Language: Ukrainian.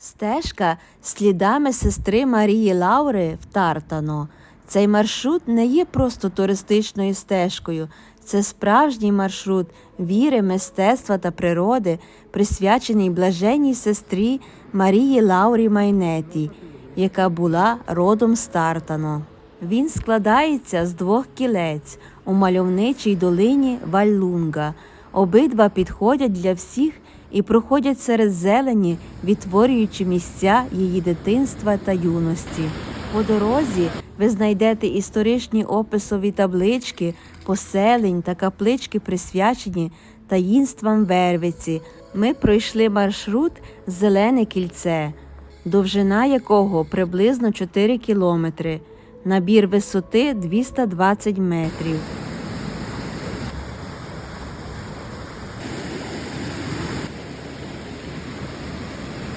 Стежка слідами сестри Марії Лаури в Тартано. Цей маршрут не є просто туристичною стежкою, це справжній маршрут віри, мистецтва та природи, присвячений блаженній сестрі Марії Лаурі Майнеті, яка була родом з Тартано. Він складається з двох кілець у мальовничій долині Валлунга. Обидва підходять для всіх і проходять серед зелені, відтворюючи місця її дитинства та юності. По дорозі ви знайдете історичні описові таблички, поселень та каплички, присвячені таїнствам Вервиці. Ми пройшли маршрут Зелене кільце, довжина якого приблизно 4 кілометри, набір висоти 220 метрів.